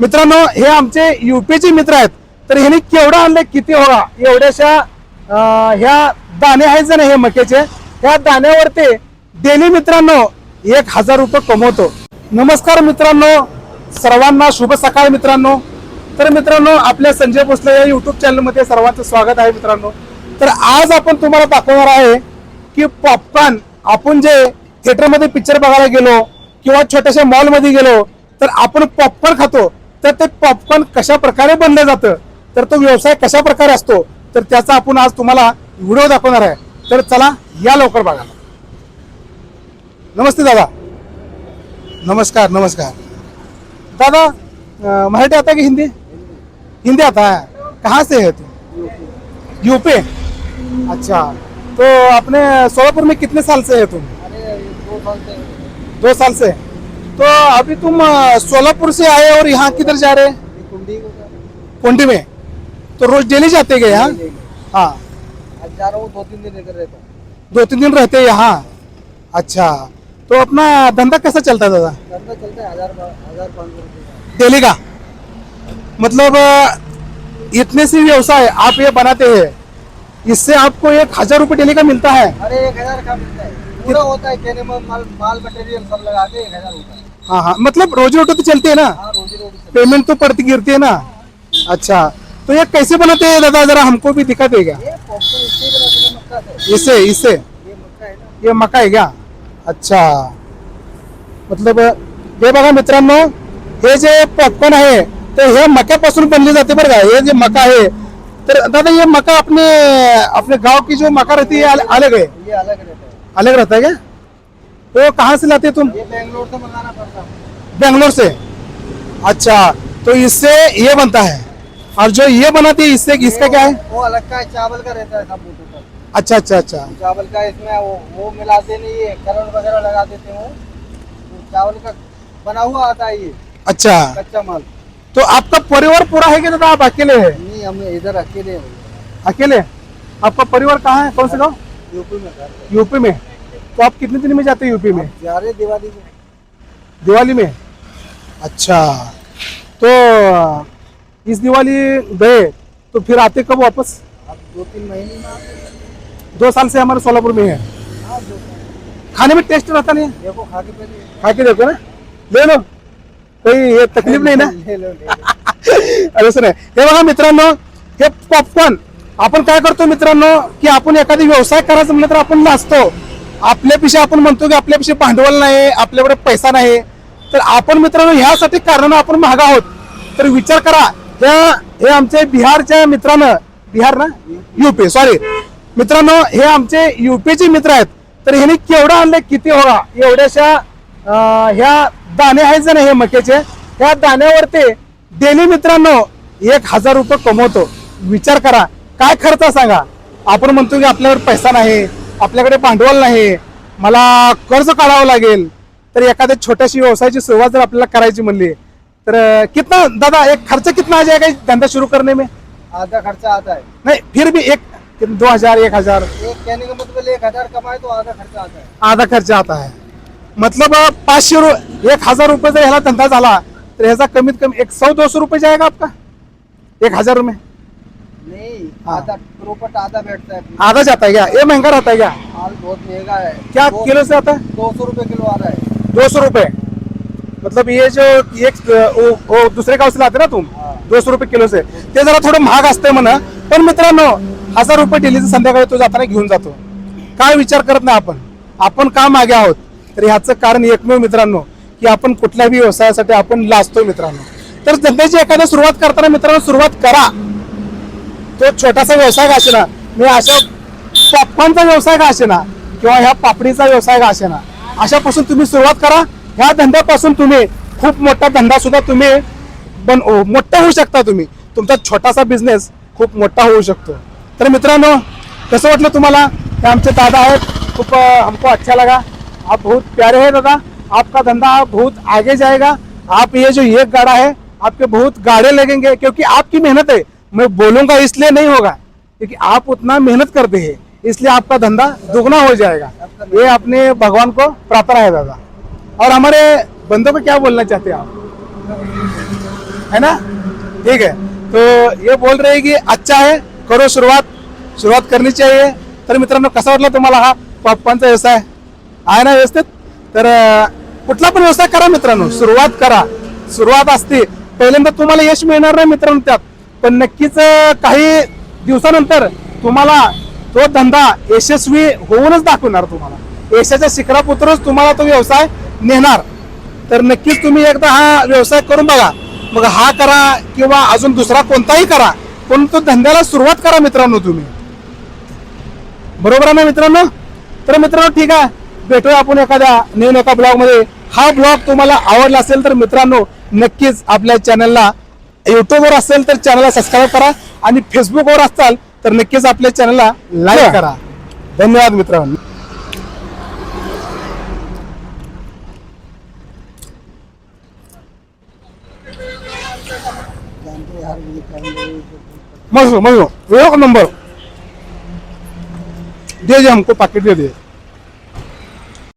मित्रांनो हे आमचे युपीचे मित्र आहेत. तर ह्यांनी केवढं आणले किती होगा? एवढ्याशा ह्या दाणे आहेत जण हे मक्याचे. ह्या दाण्यावरती डेली मित्रांनो एक हजार रुपये कमवतो. नमस्कार मित्रांनो सर्वांना शुभ सकाळ मित्रांनो. तर मित्रांनो आपल्या संजय भोसले या युट्यूब चॅनलमध्ये सर्वांचं स्वागत आहे मित्रांनो. तर आज आपण तुम्हाला दाखवणार आहे की पॉपकॉर्न आपण जे थिएटरमध्ये पिक्चर बघायला गेलो किंवा छोट्याशा मॉलमध्ये गेलो तर आपण पॉपकॉर्न खातो. तर ते पॉपकॉर्न कशा प्रकारे बनलं जातं? तर तो व्यवसाय कशा प्रकारे असतो? तर त्याचा आपण आज तुम्हाला व्हिडिओ दाखवणार आहे. तर चला या लवकर बघा. नमस्ते दादा. नमस्कार नमस्कार. दादा मराठी आता कि हिंदी? हिंदी आता है. कहाँ से है तू? यूपी अच्छा. तो अपने सोलापुर में कितने साल से है तुम अरे दो साल से दो साल से? तो अभी तुम सोलापुर से आए और यहाँ किधर जा रहे? हैं कुंडी में। तो रोज डेली जाते गए यहाँ? हाँ। जा रहा हूँ दो तीन दिन रहता हूँ। दो तीन दिन रहते हैं यहाँ? अच्छा। तो अपना धंधा कैसा चलता है दादा? धंधा चलता है हज़ार हज़ार पाँच सौ डेली का? मतलब इतने से व्यवसाय आप ये बनाते हैं इससे आपको एक हज़ार रुपये डेली का मिलता है? अरे एक हज़ार का मिलता है। पूरा होता है कहने में माल माल मटेरियल सब लगा के एक हज़ार होता है। हाँ हाँ। मतलब रोजी रोटी तो चलती है ना? हाँ पेमेंट तो पड़ती गिरती है ना? अच्छा। तो ये कैसे बनाते हैं दादा? जरा हमको भी दिखा देगा। है ये पॉपकॉर्न इससे ही बनाते हैं मक्का से इससे इससे ये है हे मका आहे का अच्छा। मतलब हे बघा मित्रांनो हे जे पॉपकॉर्न आहे तर हे मक्यापासून बनले जाते बरं का. हे जे मका आहे तर दादा ये मका अपने अपने गाँव की जो मका रहती है अलग है अलग रहता है। अलग रहता है क्या? तो कहाँ से लाते तुम? बेंगलोर से मंगाना पड़ता बेंगलोर से? अच्छा तो इससे ये बनता है। और जो ये बनाती है इससे इसका क्या है? वो अलग का है चावल का रहता है सब अच्छा अच्छा अच्छा। चावल का इसमें वो वो मिलाते नहीं है कलर वगैरह लगा देते हैं वो। तो चावल का बना हुआ आता है ये अच्छा। कच्चा माल। तो आपका परिवार पूरा है क्या दादा आप अकेले है? नहीं हम इधर अकेले हैं। अकेले? आपका परिवार कहाँ है? कौन से गाँव? यूपी में यूपी में। तो आप कितने दिन में जाते हैं यूपी में? जा रहे दिवाली में। दिवाली में? अच्छा। तो इस दिवाली गए तो फिर आते कब वापस? दो तीन महीने में दो साल से हमारे सोलापुर में है। हाँ। खाने में टेस्ट रहता नहीं देखो खा के पहले। खा के देखो ना। ले लो। कोई ये तकलीफ़ नहीं ना? अरे सुने हे बघा मित्रांनो हे पॉपकॉर्न आपण काय करतो मित्रांनो की आपण एखादी व्यवसाय करायचं म्हणलं तर आपण लाजतो आपल्यापेक्षा आपण म्हणतो की आपल्यापेक्षा भांडवल नाही आपल्याकडे पैसा नाही. तर आपण मित्रांनो ह्यासाठी कारणानं आपण महाग आहोत. तर विचार करा ह्या हे आमचे बिहारच्या मित्रानं बिहार ना? युपी सॉरी मित्रांनो हे आमचे युपीचे मित्र आहेत. तर ह्यांनी केवढं आणले किती होगा एवढ्याशा ह्या दाणे आहेत जण हे मक्याचे. ह्या दाण्यावरती डेली मित्रांनो एक हजार रुपये कमवतो. विचार करा काय खर्च सांगा? आपण म्हणतो की आपल्यावर पैसा नाही. आपल्याकडे भांडवल नाही मला कर्ज काढावं लागेल. तर एखाद्या छोट्याशी व्यवसायाची सुरुवात जर आपल्याला करायची म्हणली तर कितना दादा एक खर्च कितना आ जाएगा धंधा शुरू करने में? आधा खर्चा आता है नहीं फिर भी एक दो हजार एक हजार. एक कहने का मतलब एक हजार कमाए तो आधा खर्चा आता है. आधा खर्च आता है. मतलब पाचशे रु एक हजार रुपये जर ह्याला धंदा झाला तर ह्याचा कमीत कमी एक सौ दो सौ रुपये जाएगा आपका? एक हजार रुपये। आधा आधा बैठता है आधा जाता है क्या? ये महंगा रहता है क्या? माल बहुत महंगा है। क्या दो- किलो से आता है? दो सौ रुपए किलो आ रहा है। दो सौ रुपये। मतलब ये जो एक वो, वो दुसरे गाव से लाते ना तुम। दो सौ रुपये किलो से। ते जरा थोडं महाग असतंय म्हणा. पण मित्रांनो हजार रुपये डेलीचं संध्याकाळी तो जाताना घेऊन जातो. काय विचार करत नाही आपण? आपण का मागे आहोत? तर ह्याचं कारण एकमेव मित्रांनो की आपण कुठल्याही व्यवसायासाठी आपण लाजतो मित्रांनो. तर धंद्याची एखाद्या सुरुवात करताना मित्रांनो सुरुवात करा. तो छोटासा व्यवसाय का असेना मी अशा पॉपकॉर्नचा व्यवसाय का असेना किंवा ह्या पापडीचा व्यवसाय का असेना अशापासून तुम्ही सुरुवात करा. ह्या धंद्यापासून तुम्ही खूप मोठा धंदा सुद्धा तुम्ही बन ओ- मोठा होऊ शकता तुम्ही. तुमचा छोटासा बिझनेस खूप मोठा होऊ शकतो. तर मित्रांनो कसं वाटलं तुम्हाला? हे आमचे दादा आहेत. खूप हमको अच्छा लगा. आप बहुत प्यारे हैं दादा. आपका धंधा बहुत आगे जाएगा. आप ये जो एक गाड़ा है आपके बहुत गाड़े लगेंगे क्योंकि आपकी मेहनत है. मैं बोलूंगा इसलिए नहीं होगा क्योंकि आप उतना मेहनत करते हैं इसलिए आपका धंधा दुगना हो जाएगा। ये अपने भगवान को प्रार्थना है दादा। और हमारे बंदों को क्या बोलना चाहते हैं आप? है ना? ठीक है। तो ये बोल रहे हैं कि अच्छा है करो सुरुवात सुरुवात करनी चाहिए। तर मित्रांनो कसा वाटला तुम्हाला हा पप्पांचा व्यवसाय? आहे ना व्यवस्थित? तर कुठला पण व्यवसाय करा मित्रांनो सुरुवात करा. सुरुवात असते. पहिल्यांदा तुम्हाला यश मिळणार नाही मित्रांनो त्यात. पण नक्कीच काही दिवसानंतर तुम्हाला तो धंदा यशस्वी होऊनच दाखवणार तुम्हाला. यशाच्या शिखरापुत्रच तुम्हाला तो व्यवसाय नेणार. तर नक्कीच तुम्ही एकदा हा व्यवसाय करून बघा. मग हा करा किंवा अजून दुसरा कोणताही करा पण तो धंद्याला सुरुवात करा मित्रांनो तुम्ही. बरोबर आहे ना मित्रांनो? तर मित्रांनो ठीक आहे. भेटूया आपण एखाद्या नवीन एका ब्लॉगमध्ये हा ब्लॉग तुम्हाला आवडला असेल तर मित्रांनो नक्कीच आपल्या चॅनलला युट्यूबवर असेल तर चॅनलला सबस्क्राईब करा आणि फेसबुकवर असाल तर नक्कीच आपल्या चॅनलला लाईक करा. धन्यवाद मित्रांनो. जानते मजो मजो एक नंबर. दे दे हमको पैकेट दे दे.